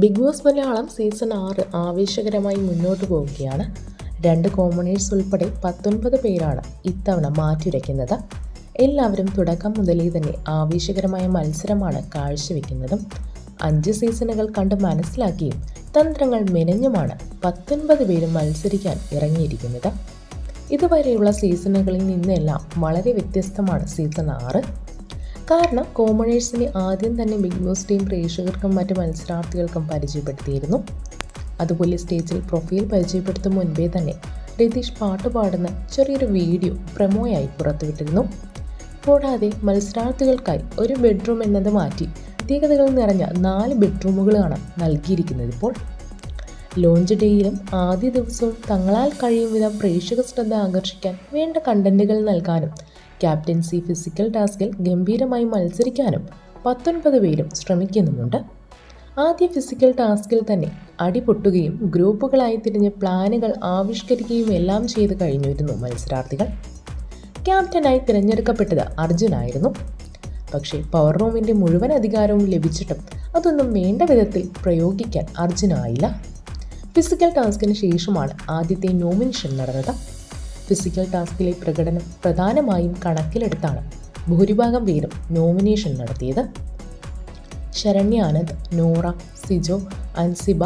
Big boss Malayalam season ആറ് ആവേശകരമായി മുന്നോട്ട് പോവുകയാണ്. രണ്ട് കോമണേഴ്സ് ഉൾപ്പെടെ പത്തൊൻപത് പേരാണ് ഇത്തവണ മാറ്റുരയ്ക്കുന്നത്. എല്ലാവരും തുടക്കം മുതലേ തന്നെ ആവേശകരമായ മത്സരമാണ് കാഴ്ചവെക്കുന്നതും. അഞ്ച് സീസണുകൾ കണ്ട് മനസ്സിലാക്കിയും തന്ത്രങ്ങൾ മെനഞ്ഞുമാണ് പത്തൊൻപത് പേരും മത്സരിക്കാൻ ഇറങ്ങിയിരിക്കുന്നത്. ഇതുവരെയുള്ള സീസണുകളിൽ നിന്നെല്ലാം വളരെ വ്യത്യസ്തമാണ് സീസൺ ആറ്. കാരണം കോമണേഴ്സിനെ ആദ്യം തന്നെ ബിഗ് ബോസ് ടീം പ്രേക്ഷകർക്കും മറ്റ് മത്സരാർത്ഥികൾക്കും പരിചയപ്പെടുത്തിയിരുന്നു. അതുപോലെ സ്റ്റേജിൽ പ്രൊഫൈൽ പരിചയപ്പെടുത്തും മുൻപേ തന്നെ രതീഷ് പാട്ട് പാടുന്ന ചെറിയൊരു വീഡിയോ പ്രമോയായി പുറത്തുവിട്ടിരുന്നു. കൂടാതെ മത്സരാർത്ഥികൾക്കായി ഒരു ബെഡ്റൂം എന്നത് മാറ്റി പ്രത്യേകതകൾ നിറഞ്ഞ നാല് ബെഡ്റൂമുകളാണ് നൽകിയിരിക്കുന്നത് ഇപ്പോൾ. ലോഞ്ച് ഡേയിലും ആദ്യ ദിവസവും തങ്ങളാൽ കഴിയും വിധം പ്രേക്ഷക ശ്രദ്ധ ആകർഷിക്കാൻ വേണ്ട കണ്ടന്റുകൾ നൽകാനും ക്യാപ്റ്റൻസി ഫിസിക്കൽ ടാസ്കിൽ ഗംഭീരമായി മത്സരിക്കാനും പത്തൊൻപത് പേരും ശ്രമിക്കുന്നുമുണ്ട്. ആദ്യ ഫിസിക്കൽ ടാസ്കിൽ തന്നെ അടിപൊട്ടുകയും ഗ്രൂപ്പുകളായി തിരിഞ്ഞ് പ്ലാനുകൾ ആവിഷ്കരിക്കുകയും എല്ലാം ചെയ്തു കഴിഞ്ഞിരുന്നു മത്സരാർത്ഥികൾ. ക്യാപ്റ്റനായി തിരഞ്ഞെടുക്കപ്പെട്ടത് അർജുനായിരുന്നു. പക്ഷേ പവർ റൂമിന്റെ മുഴുവൻ അധികാരവും ലഭിച്ചിട്ടും അതൊന്നും വേണ്ട വിധത്തിൽ പ്രയോഗിക്കാൻ അർജുനായില്ല. ഫിസിക്കൽ ടാസ്കിന് ശേഷമാണ് ആദ്യത്തെ നോമിനേഷൻ നടന്നത്. ഫിസിക്കൽ ടാസ്കിലെ പ്രകടനം പ്രധാനമായും കണക്കിലെടുത്താണ്. ഭൂരിഭാഗം പേരും നോമിനേഷൻ നടത്തിയത് ശരണ്യ ആനന്ദ് നോറ സിജോ അൻസിബ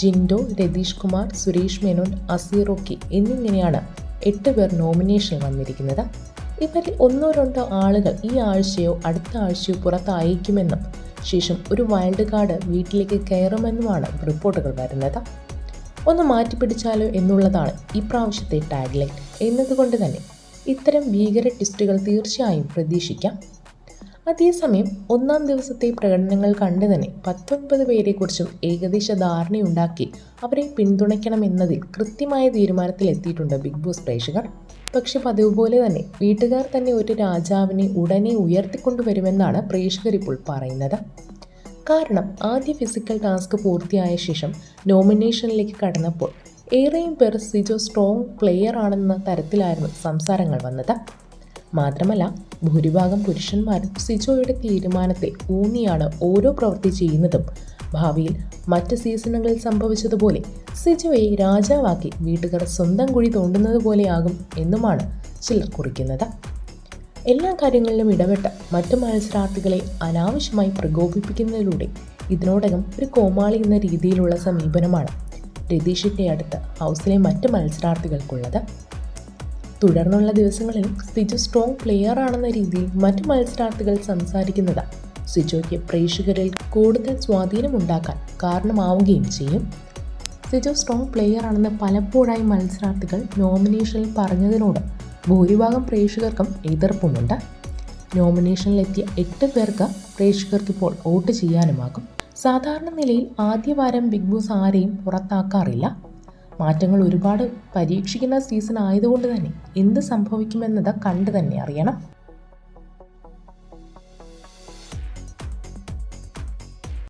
ജിൻഡോ രതീഷ് കുമാർ സുരേഷ് മേനോൻ അസീറോക്കി എന്നിങ്ങനെയാണ് എട്ട് പേർ നോമിനേഷൻ വന്നിരിക്കുന്നത്. ഇവരിൽ ഒന്നോ രണ്ടോ ആളുകൾ ഈ ആഴ്ചയോ അടുത്ത ആഴ്ചയോ പുറത്തായിരിക്കുമെന്നും ശേഷം ഒരു വൈൽഡ് കാർഡ് വീട്ടിലേക്ക് കയറുമെന്നുമാണ് റിപ്പോർട്ടുകൾ വരുന്നത്. ഒന്ന് മാറ്റിപ്പിടിച്ചാലോ എന്നുള്ളതാണ് ഇപ്രാവശ്യത്തെ ടാഗ് ലൈൻ എന്നതുകൊണ്ട് തന്നെ ഇത്തരം ഭീകര ട്വിസ്റ്റുകൾ തീർച്ചയായും പ്രതീക്ഷിക്കാം. അതേസമയം ഒന്നാം ദിവസത്തെ പ്രകടനങ്ങൾ കണ്ടു തന്നെ പത്തൊൻപത് പേരെക്കുറിച്ചും ഏകദേശ ധാരണയുണ്ടാക്കി അവരെ പിന്തുണയ്ക്കണമെന്നതിൽ കൃത്യമായ തീരുമാനത്തിലെത്തിയിട്ടുണ്ട് ബിഗ് ബോസ് പ്രേക്ഷകർ. പക്ഷെ പതിവ് പോലെ തന്നെ വീട്ടുകാർ തന്നെ ഒരു രാജാവിനെ ഉടനെ ഉയർത്തിക്കൊണ്ടുവരുമെന്നാണ് പ്രേക്ഷകരിപ്പോൾ പറയുന്നത്. കാരണം ആദ്യ ഫിസിക്കൽ ടാസ്ക് പൂർത്തിയായ ശേഷം നോമിനേഷനിലേക്ക് കടന്നപ്പോൾ ഏറെയും പേർ സിജോ സ്ട്രോങ് പ്ലെയർ ആണെന്ന തരത്തിലായിരുന്നു സംസാരങ്ങൾ വന്നത്. മാത്രമല്ല ഭൂരിഭാഗം പുരുഷന്മാരും സിജോയുടെ തീരുമാനത്തിൽ ഊന്നിയാണ് ഓരോ പ്രവൃത്തി ചെയ്യുന്നതും. ഭാവിയിൽ മറ്റ് സീസണുകളിൽ സംഭവിച്ചതുപോലെ സിജോയെ രാജാവാക്കി വീട്ടുകാർ സ്വന്തം കുഴി തോണ്ടുന്നത് പോലെയാകും എന്നുമാണ് ചിലർ കുറിക്കുന്നത്. എല്ലാ കാര്യങ്ങളിലും ഇടപെട്ട മറ്റു മത്സരാർത്ഥികളെ അനാവശ്യമായി പ്രകോപിപ്പിക്കുന്നതിലൂടെ ഇതിനോടകം ഒരു കോമാളി എന്ന രീതിയിലുള്ള സമീപനമാണ് രതീഷിന്റെ അടുത്ത് ഹൗസിലെ മറ്റ് മത്സരാർത്ഥികൾക്കുള്ളത്. തുടർന്നുള്ള ദിവസങ്ങളിൽ സിജു സ്ട്രോങ് പ്ലെയർ ആണെന്ന രീതിയിൽ മറ്റു മത്സരാർത്ഥികൾ സംസാരിക്കുന്നത് സിജോയ്ക്ക് പ്രേക്ഷകരിൽ കൂടുതൽ സ്വാധീനമുണ്ടാക്കാൻ കാരണമാവുകയും ചെയ്യും. സിജോ സ്ട്രോങ് പ്ലെയർ ആണെന്ന് പലപ്പോഴായി മത്സരാർത്ഥികൾ നോമിനേഷനിൽ പറഞ്ഞതിനോട് ഭൂരിഭാഗം പ്രേക്ഷകർക്കും എതിർപ്പുമുണ്ട്. നോമിനേഷനിലെത്തിയ എട്ട് പേർക്ക് പ്രേക്ഷകർക്കിപ്പോൾ വോട്ട് ചെയ്യാനുമാകും. സാധാരണ നിലയിൽ ആദ്യവാരം ബിഗ് ബോസ് ആരെയും പുറത്താക്കാറില്ല. മാറ്റങ്ങൾ ഒരുപാട് പരീക്ഷിക്കുന്ന സീസൺ ആയതുകൊണ്ട് തന്നെ എന്ത് സംഭവിക്കുമെന്നത് കണ്ടു തന്നെ അറിയണം.